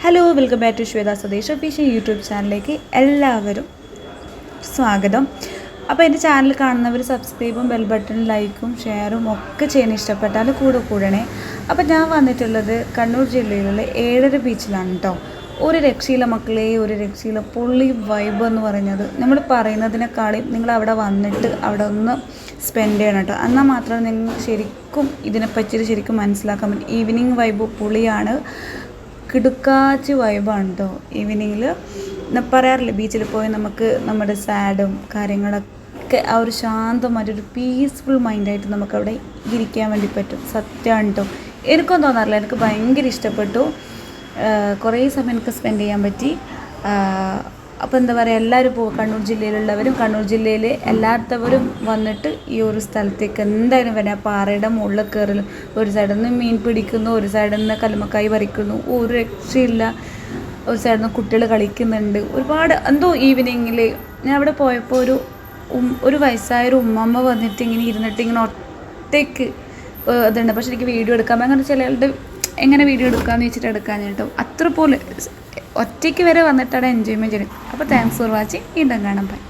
Hello welcome back to Shweta Satheesh official YouTube ചാനലിലേക്ക് എല്ലാവരും സ്വാഗതം. അപ്പോൾ എന്റെ ചാനൽ കാണുന്നവർ സബ്സ്ക്രൈബും ബെൽ ബട്ടൺ ലൈക്കും ഷെയറും ഒക്കെ ചെയ്യാൻ ഇഷ്ടപ്പെട്ടാൽ കൂടെ കൂടണേ. അപ്പോൾ ഞാൻ വന്നിട്ടുള്ളത് കണ്ണൂർ ജില്ലയിലുള്ള ഏഴര ബീച്ചിലാണ് കേട്ടോ ഒരു രക്ഷയില മക്കളെ ഒരു രക്ഷയില പുള്ളി വൈബ് എന്ന് പറയുന്നത് നമ്മൾ പറയുന്നതിനേക്കാളും നിങ്ങൾ അവിടെ വന്നിട്ട് അവിടെ ഒന്ന് സ്പെൻഡ് ചെയ്യണം കേട്ടോ എന്നാൽ മാത്രമേ നിങ്ങൾ ശരിക്കും ഇതിനെപ്പറ്റി ശരിക്കും മനസ്സിലാക്കാൻ പറ്റും. ഈവനിങ് വൈബ് പൊളിയാണ് കിടുക്കാച്ച് വൈബാണ് കേട്ടോ ഈവനിങ്ങിൽ പറയാറില്ല ബീച്ചിൽ പോയി നമുക്ക് നമ്മുടെ സാഡും കാര്യങ്ങളൊക്കെ ആ ഒരു ശാന്തമായിട്ടൊരു പീസ്ഫുൾ മൈൻഡായിട്ട് നമുക്കവിടെ ഇരിക്കാൻ വേണ്ടി പറ്റും. സത്യമാണ് കേട്ടോ എനിക്കൊന്നും തോന്നാറില്ല എനിക്ക് ഭയങ്കര ഇഷ്ടപ്പെട്ടു. കുറേ സമയം എനിക്ക് സ്പെൻഡ് ചെയ്യാൻ പറ്റി. അപ്പോൾ എന്താ പറയുക എല്ലാവരും പോകും കണ്ണൂർ ജില്ലയിലുള്ളവരും കണ്ണൂർ ജില്ലയിൽ എല്ലാത്തവരും വന്നിട്ട് ഈ ഒരു സ്ഥലത്തേക്ക് എന്തായാലും വരാം. ആ പാറയുടെ മുകളിൽ കയറൽ ഒരു സൈഡിൽ നിന്ന് മീൻ പിടിക്കുന്നു ഒരു സൈഡിൽ നിന്ന് കല്ലുമക്കായി പറിക്കുന്നു ഒരു രക്ഷയില്ല. ഒരു സൈഡിൽ നിന്ന് കുട്ടികൾ കളിക്കുന്നുണ്ട്. ഒരുപാട് എന്തോ ഈവനിങ്ങിൽ ഞാൻ അവിടെ പോയപ്പോൾ ഒരു ഒരു വയസ്സായൊരു ഉമ്മമ്മ വന്നിട്ട് ഇങ്ങനെ ഇരുന്നിട്ട് ഇങ്ങനെ ഒറ്റയ്ക്ക് ഇതുണ്ട്. പക്ഷെ എനിക്ക് വീഡിയോ എടുക്കാൻ അങ്ങനെ ചിലരുടെ എങ്ങനെ വീഡിയോ എടുക്കാമെന്ന് വെച്ചിട്ട് എടുക്കാൻ കേട്ടോ അത്ര പോലെ ഒറ്റയ്ക്ക് വരെ വന്നിട്ടാണ് എൻജോയ്മെന്റ് ചെയ്യുന്നത്. അപ്പോൾ താങ്ക്സ് ഫോർ വാച്ചിങ് വീണ്ടും കാണാം. ബൈ